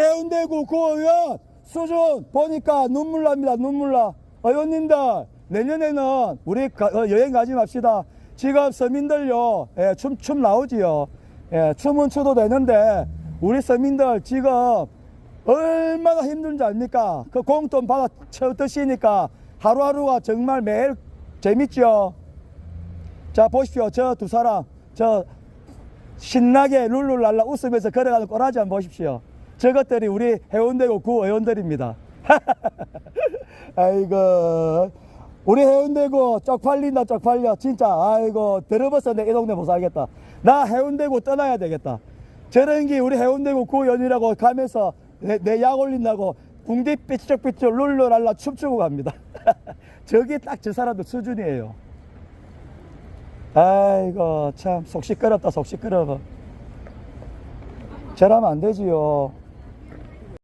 해운대구 구의원 수준 보니까 눈물 납니다. 눈물 나. 의원님들 내년에는 우리 가- 어, 여행 가지 맙시다. 지금 서민들요 예, 춤, 춤 나오지요. 예, 춤은 추도 되는데 우리 서민들 지금 얼마나 힘든지 압니까? 그 공돈 받아 쳐 드시니까 하루하루가 정말 매일 재밌죠. 자 보십시오. 저 두 사람 저 신나게 룰루랄라 웃으면서 걸어가는 꼬라지 한번 보십시오. 저것들이 우리 해운대구 구 의원들입니다. 아이고 우리 해운대구 쪽팔린다 쪽팔려 진짜 아이고 들어버서 내이 동네 못 살겠다. 나 해운대구 떠나야 되겠다. 저런 게 우리 해운대구 구 의원이라고 가면서 내약 올린다고 궁디 삐쩍삐쩍 룰루랄라 춤추고 갑니다. 저게 딱 저 사람들 수준이에요. 아이고 참 속 시끄럽다 속 시끄러워 저라면 안 되지요